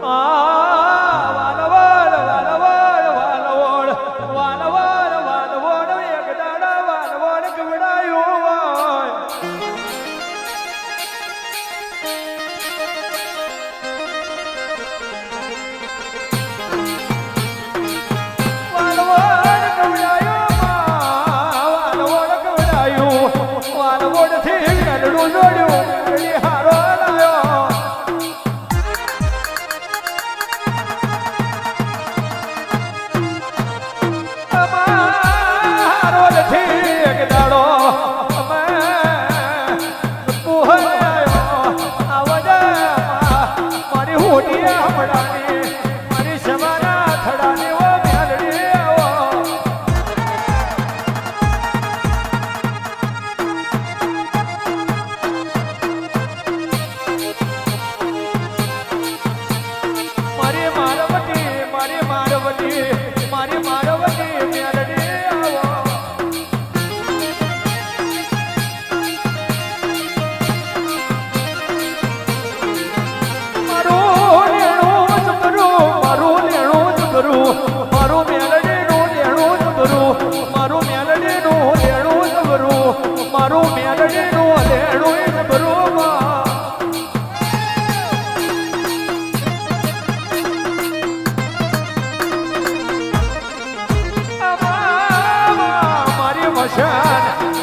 Ah.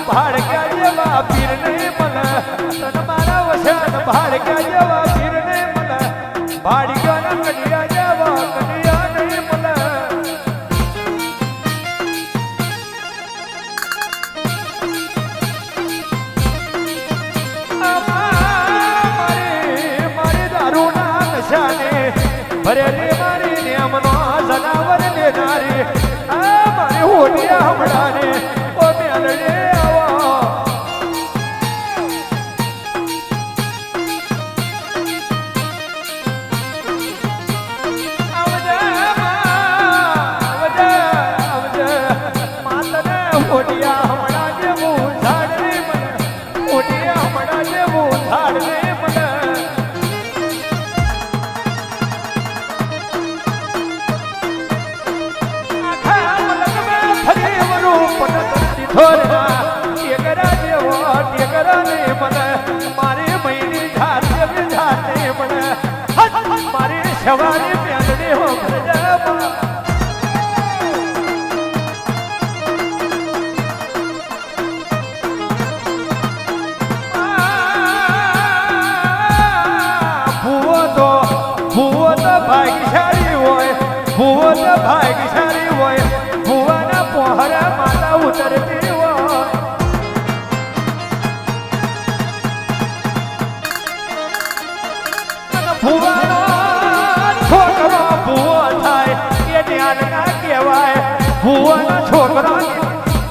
ભાડક્યા જેવા પીર નહીં મળે તને મારા વસન ભાડક્યા જેવા પીર નહીં મળે ભાડક્યા મળે મારી મારી દારૂના જનાવર આ મારી હોટિયા હમણાને ઓ મને. મારે મૈની ધાર ધાર મને. મારી સવારી હો ભૂવો તો ભાગ્યશાળી હોય ભુવન ભાગ્યશાળી હોય ભૂવાના પહોરા માતા ઉતરતી છોકરો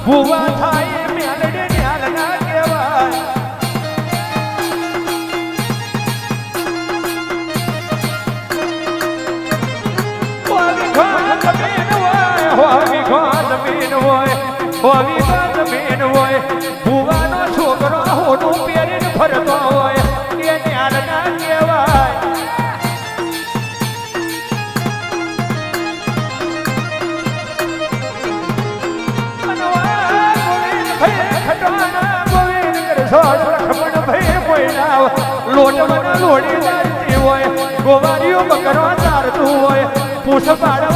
ભૂવા થાય હોય હોય ભૂવાનો છોકરો હોનું પહેરીને ફરતો હોય. ભઈ લોટ મને લોડી હોય ગોવારીઓ બકરો ચારતું હોય પૂછ પાડવાના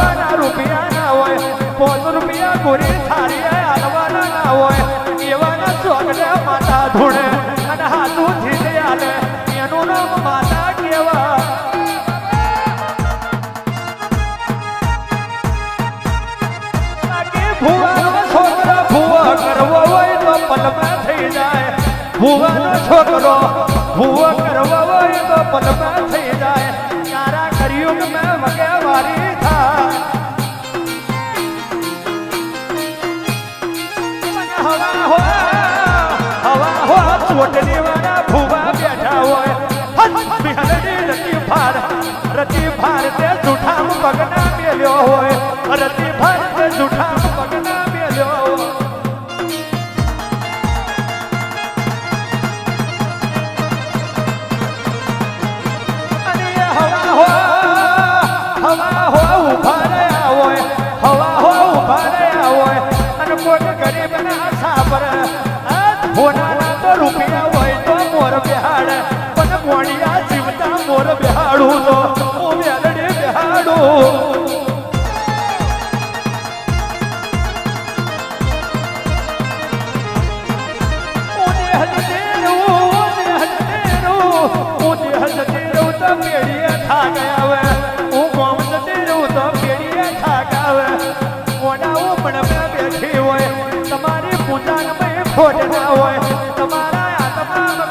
છોકરો ભૂવો કરવો હોય તો પલમાં થઈ જાય તારા કર્યું મેં વગે વારી થાય મને હવા હો હવા હો ચોટલી વાળા ભૂવા બેઠા હોય હટ બિહારી રતી ભાર રતી ભાર તે જૂઠામ પગના મેલ્યો હોય રતી ભાર તે જૂઠામ Buat. ખોટ ના હોય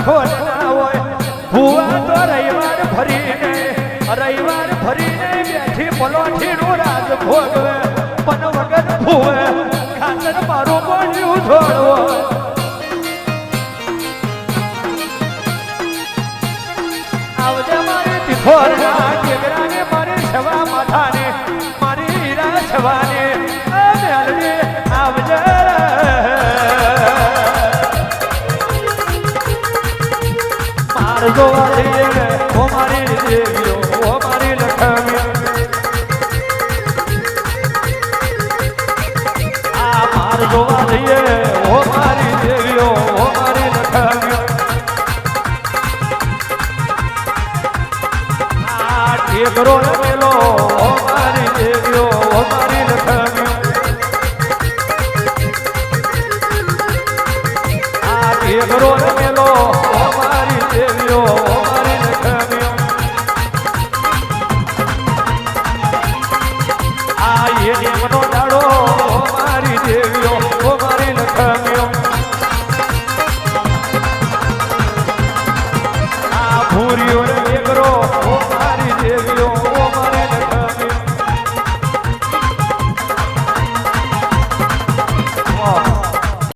ખોટ ના હોય. ભૂવા તો રવિવાર ફરીને રવિવાર ફરીને બેઠી પલોઠી નું રાજ ભોગવે, પણ વગર ભૂવે, ખાતર મારું બોલ્યું છોડવો આવજે મારી તિથોર આ એ કરોડ પેલો ઓ મારી દેવ્યો ભૂર્યો